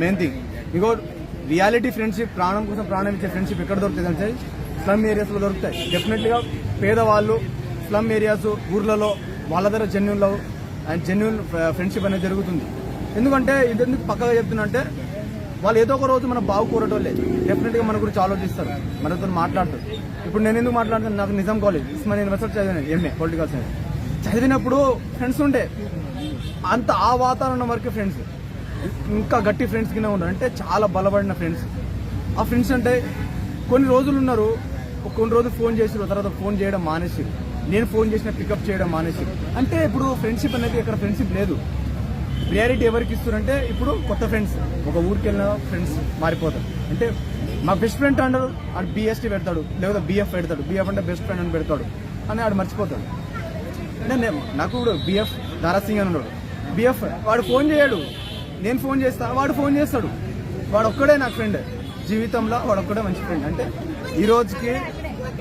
Main thing ఇంకో reality friendship ప్రాణం కోసం ప్రాణం ఇచ్చే ఫ్రెండ్షిప్ ఎక్కడ దొరుకుతుంది అంటే స్లమ్ ఏరియాస్లో దొరుకుతాయి. డెఫినెట్లీగా పేదవాళ్ళు స్లమ్ ఏరియాస్ ఊర్లలో వాళ్ళ దగ్గర genuine love and genuine friendship అనేది జరుగుతుంది. ఎందుకంటే ఇది ఎందుకు పక్కగా చెప్తున్నా అంటే వాళ్ళు ఏదో ఒక రోజు మన బాగు కోరటోళ్ళే. డెఫినెట్గా మన గురించి ఆలోచిస్తారు. మనతో మాట్లాడతారు. ఇప్పుడు నేను ఎందుకు మాట్లాడుతాను నాకు నిజాం కాలేజ్ ఉస్మాన్ యూనివర్సిటీ చదివాను ఎంఏ పొలిటికల్ సైన్స్ చదివినప్పుడు ఫ్రెండ్స్ ఉండే. అంత ఆ వాతావరణం వరకు ఫ్రెండ్స్ ఇంకా గట్టి ఫ్రెండ్స్ కింద ఉన్నారు. అంటే చాలా బలపడిన ఫ్రెండ్స్ ఆ ఫ్రెండ్స్ అంటే కొన్ని రోజులు ఉన్నారు కొన్ని రోజులు ఫోన్ చేసి తర్వాత ఫోన్ చేయడం మానేసి నేను ఫోన్ చేసిన పికప్ చేయడం మానేసి. అంటే ఇప్పుడు ఫ్రెండ్షిప్ అనేది ఇక్కడ ఫ్రెండ్షిప్ లేదు. ప్రియారిటీ ఎవరికి ఇస్తారంటే ఇప్పుడు కొత్త ఫ్రెండ్స్ ఒక ఊరికి వెళ్ళిన ఫ్రెండ్స్ మారిపోతారు. అంటే మా బెస్ట్ ఫ్రెండ్ అంటారు ఆడు బిఎస్టీ పెడతాడు లేదా బిఎఫ్ పెడతాడు. బిఎఫ్ అంటే బెస్ట్ ఫ్రెండ్ అని పెడతాడు. అని ఆడు మర్చిపోతాడు. అంటే నేను నాకు కూడా బిఎఫ్ దారాసింగ్ అని ఉన్నాడు. బిఎఫ్ వాడు ఫోన్ చేయడు. నేను ఫోన్ చేస్తా వాడు ఫోన్ చేస్తాడు. వాడు ఒక్కడే నాకు ఫ్రెండ్. జీవితంలో వాడు ఒక్కడే మంచి ఫ్రెండ్. అంటే ఈ రోజుకి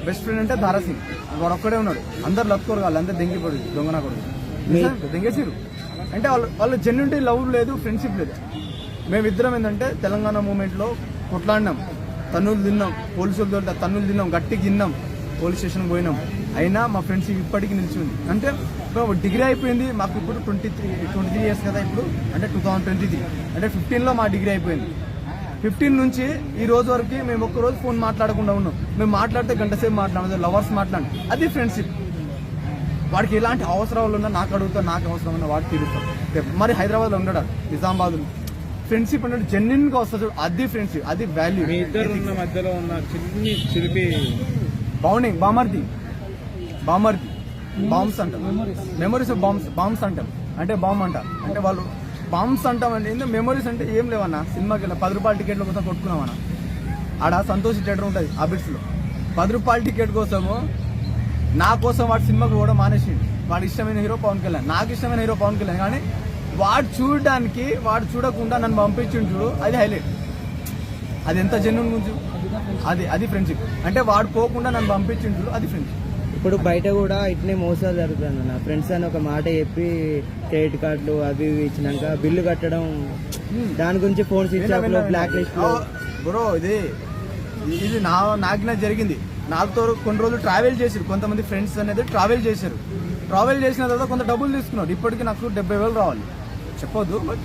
బెస్ట్ ఫ్రెండ్ అంటే దారాసింగ్ వాడు ఒక్కడే ఉన్నాడు. అందరు లక్కోరు కాదు అందరు దెంగిపడు దొంగన కొడుకు. దెంగేసిరు అంటే వాళ్ళు వాళ్ళు జెన్యునిటీ లవ్ లేదు ఫ్రెండ్షిప్ లేదు. మేమిద్దరం ఏంటంటే తెలంగాణ మూమెంట్లో కొట్లాడినాం. తన్నులు తిన్నాం పోలీసులు దొరికితే తన్నులు తిన్నాం గట్టికి తిన్నాం. పోలీస్ స్టేషన్ పోయినాం. అయినా మా ఫ్రెండ్షిప్ ఇప్పటికీ నిలిచింది. అంటే డిగ్రీ అయిపోయింది. మాకు ఇప్పుడు twenty three twenty three years కదా ఇప్పుడు. అంటే టూ థౌసండ్ ట్వంటీ త్రీ. అంటే ఫిఫ్టీన్లో మా డిగ్రీ అయిపోయింది. ఫిఫ్టీన్ నుంచి ఈ రోజు వరకు మేము ఒక్క రోజు ఫోన్ మాట్లాడకుండా ఉన్నాం. మేము మాట్లాడితే గంట సేపు మాట్లాడదు లవర్స్ మాట్లాడి అది ఫ్రెండ్షిప్. వాడికి ఎలాంటి అవసరాలు ఉన్నా నాకు అడుగుతా నాకు అవసరం ఉన్నా వాడు తీరుస్తాం మరి హైదరాబాద్లో ఉండడా నిజామాబాద్లో. ఫ్రెండ్షిప్ అంటే జెన్యున్గా వస్తుంది అది ఫ్రెండ్షిప్. అది వాల్యూ మీ ఇద్దరు మధ్యలో ఉన్న చిన్ని చిలిపి బౌండింగ్ బామర్ది. బామర్ది. బాంబ్స్ అంటాం మెమరీస్ ఆఫ్ బాంబ్స్ బాంబ్స్ అంటాం అంటే బాంబ్ అంటారు అంటే వాళ్ళు బాంబ్స్ అంటాం అంటే ఏంటో మెమరీస్ అంటే ఏం లేవన్నా. సినిమాకి వెళ్ళా పది రూపాయల టికెట్ల కోసం కొట్టుకున్నామన్నా. ఆడ సంతోష్ థియేటర్ ఉంటుంది అబిట్స్లో పది రూపాయల టికెట్ కోసము నా కోసం వాడు సినిమాకి కూడా మానేసిండు. వాడు ఇష్టమైన హీరో పవన్ కళ్యాణ్. నాకు ఇష్టమైన హీరో పవన్ కళ్యాణ్. కానీ వాడు చూడడానికి వాడు చూడకుండా నన్ను పంపించిండు చూడు అది హైలైట్ అది ఎంత జెన్యున్ గురించి అది అది ఫ్రెండ్షిప్ అంటే వాడు పోకుండా నన్ను పంపించిండు చూడు అది ఫ్రెండ్షిప్ ఇప్పుడు బయట కూడా ఇట్నే మోసాలు జరుగుతుంది అన్న. ఫ్రెండ్స్ అని ఒక మాట చెప్పి క్రెడిట్ కార్డులు అవి ఇవి ఇచ్చినాక బిల్లు కట్టడం దాని గురించి ఫోన్ స్విచ్ ఆఫ్లో. బ్లాక్ లిస్ట్ బ్రో ఇది ఇది నా నాకు జరిగింది. నాతో కొన్ని రోజులు ట్రావెల్ చేశారు కొంతమంది ఫ్రెండ్స్ అనేది ట్రావెల్ చేశారు ట్రావెల్ చేసిన తర్వాత కొంత డబ్బులు తీసుకున్నారు. ఇప్పటికి నాకు డెబ్బై వేలు రావాలి. చెప్పొద్దు బట్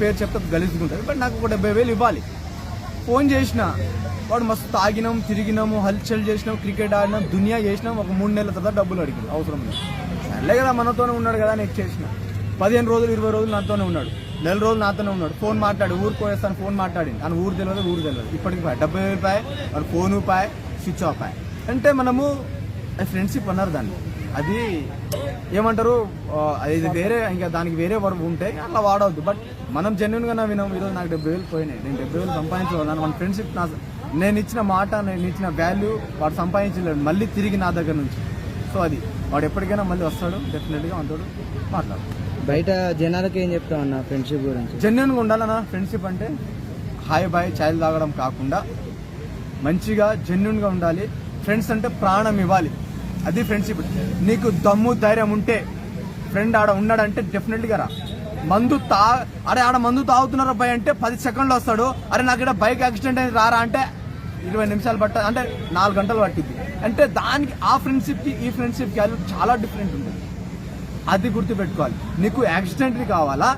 పేరు చెప్తే గలీజుకుంటుంది బట్ నాకు ఒక డెబ్బై వేలు ఇవ్వాలి. ఫోన్ చేసిన వాడు మస్తు తాగినాం తిరిగినాము హల్చల్ చేసినాం క్రికెట్ ఆడినాం దునియా చేసినాం ఒక మూడు నెలల తర్వాత డబ్బులు అడిగింది అవసరం లేదు. సర్లే కదా మనతోనే ఉన్నాడు కదా నేను చేసిన పదిహేను రోజులు ఇరవై రోజులు నాతోనే ఉన్నాడు. నెల రోజులు నాతోనే ఉన్నాడు. ఫోన్ మాట్లాడి ఊరు పోయేస్తాను ఫోన్ మాట్లాడింది. అని ఊరు తెలియదు ఊరు తెలియదు ఇప్పటికి పాయ డెబ్బై వేలు పాయ వాడు ఫోను పాయ స్విచ్ ఆఫ్ పాయ. అంటే మనము ఫ్రెండ్షిప్ అన్నారు దాన్ని. అది ఏమంటారు ఇది వేరే ఇంకా దానికి వేరే వర్క్ ఉంటాయి అట్లా వాడవద్దు. బట్ మనం జెన్యున్గా వినాం ఈరోజు నాకు డెబ్బై వేలు పోయినాయి. నేను డెబ్బై వేలు సంపాదించగలను మన ఫ్రెండ్షిప్ నా నేను ఇచ్చిన మాట నేను ఇచ్చిన వాల్యూ వాడు సంపాదించలేడు మళ్ళీ తిరిగి నా దగ్గర నుంచి. సో అది. వాడు ఎప్పటికైనా మళ్ళీ వస్తాడు డెఫినెట్గా అంటాడు మాట్లాడు. బయట జనాలకి ఏం చెప్తావు అన్న ఫ్రెండ్షిప్ గురించి? జెన్యున్గా ఉండాలన్నా ఫ్రెండ్షిప్ అంటే హాయ్ బాయ్ ఛాయలు తాగడం కాకుండా మంచిగా జెన్యున్గా ఉండాలి. ఫ్రెండ్స్ అంటే ప్రాణం ఇవ్వాలి. అది ఫ్రెండ్షిప్ నీకు దమ్ము ధైర్యం ఉంటే ఫ్రెండ్ ఆడ ఉన్నాడంటే డెఫినెట్గా రా. మందు తా అరే ఆడ మందు తాగుతున్నారు అబ్బాయి అంటే పది సెకండ్లు వస్తాడు. అరే నాకు ఇక్కడ బైక్ యాక్సిడెంట్ అయింది రారా అంటే ఇరవై నిమిషాలు పట్ట అంటే నాలుగు గంటలు పట్టింది అంటే దానికి ఆ ఫ్రెండ్షిప్కి ఈ ఫ్రెండ్షిప్కి అది చాలా డిఫరెంట్ ఉంటుంది. అది గుర్తుపెట్టుకోవాలి. నీకు యాక్సిడెంట్ది కావాలా?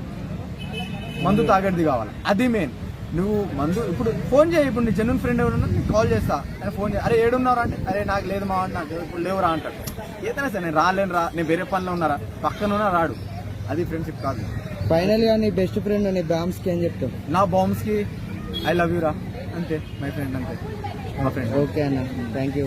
మందు తాగేది కావాలి? అది మెయిన్ నువ్వు మందు ఇప్పుడు ఫోన్ చేయి ఇప్పుడు నీ జెన్యున్ ఫ్రెండ్ ఎవరున్నా నీకు కాల్ చేస్తా. నేను ఫోన్ చేయి. అరే ఏడున్నారా అంటే అరే నాకు లేదు మా నాకు ఇప్పుడు లేవురా అంటాడు. ఏదైనా సరే నేను రాలేను రా నేను వేరే పనిలో ఉన్నారా? పక్కన ఉన్నా రాడు. అది ఫ్రెండ్షిప్ కాదు. ఫైనల్గా నీ బెస్ట్ ఫ్రెండ్ నీ బామ్స్కి ఏం చెప్తావు? నా బాంబ్స్కి ఐ లవ్ యూ రా. అంతే మై ఫ్రెండ్ అంతే. మా ఫ్రెండ్ ఓకే అన్న థ్యాంక్ యూ